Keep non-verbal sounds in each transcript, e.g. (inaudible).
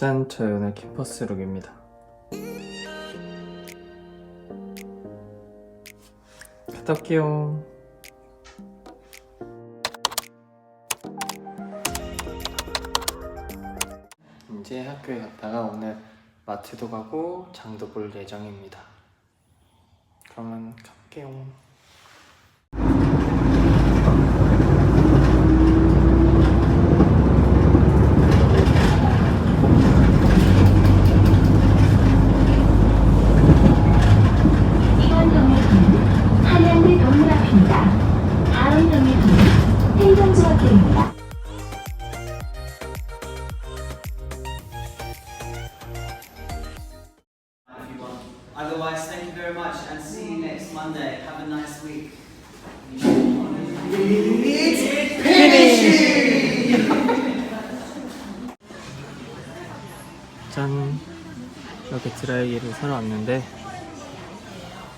짠, 저희 오늘 캠퍼스 룩입니다. 갔다 올게요. 이제 학교에 갔다가 오늘 마트도 가고 장도 볼 예정입니다. 그러면 갈게요. Next Monday. Have a nice week. (laughs) 짠 이렇게 드라이기를 사러 왔는데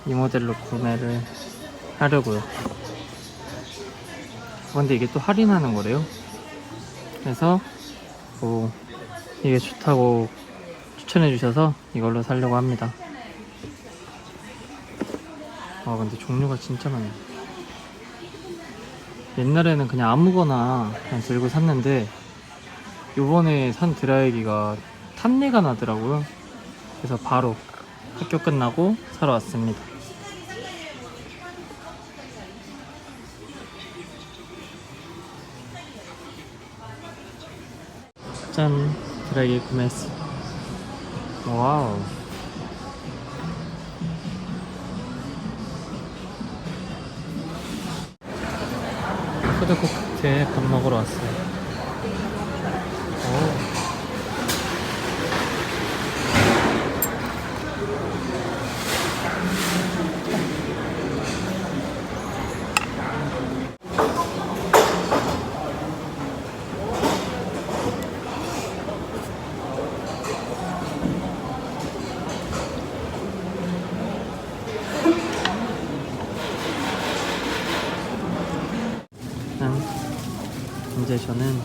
이 모델로 구매를 하려고요 근데 이게 또 할인하는 거래요 그래서 뭐 이게 좋다고 추천해 주셔서 이걸로 사려고 합니다 아 근데 종류가 진짜 많네 옛날에는 그냥 아무거나 그냥 들고 샀는데 요번에 산 드라이기가 탄내가 나더라고요. 그래서 바로 학교 끝나고 사러 왔습니다. 짠! 드라이기 구매했어. 와우. 푸드코트에 밥 먹으러 왔어요. 오. 짠. 이제 저는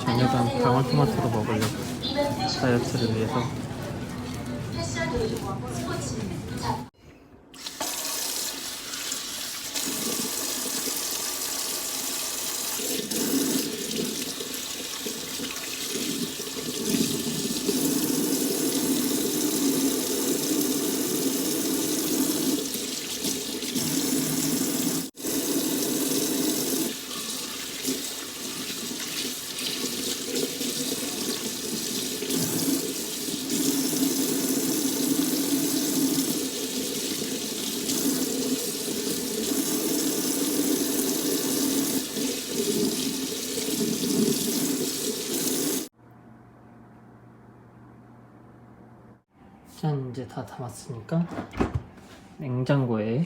저녁은 방울토마토로 먹으려고 다이어트를 위해서 짠 이제 다 담았으니까. 냉장고에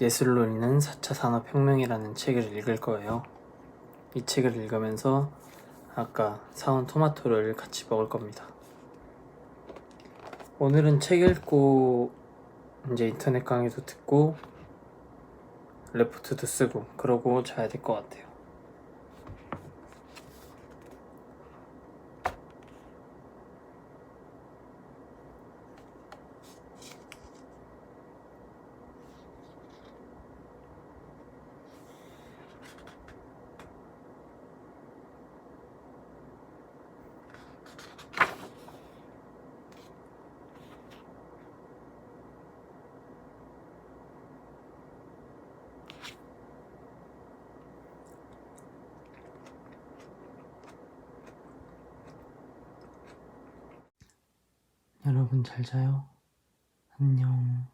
예술로 인한 4차 산업혁명이라는 책을 읽을 거예요. 이 책을 읽으면서 아까 사온 토마토를 같이 먹을 겁니다. 오늘은 책 읽고 이제 인터넷 강의도 듣고 레포트도 쓰고 그러고 자야 될 것 같아요. 여러분 잘 자요. 안녕.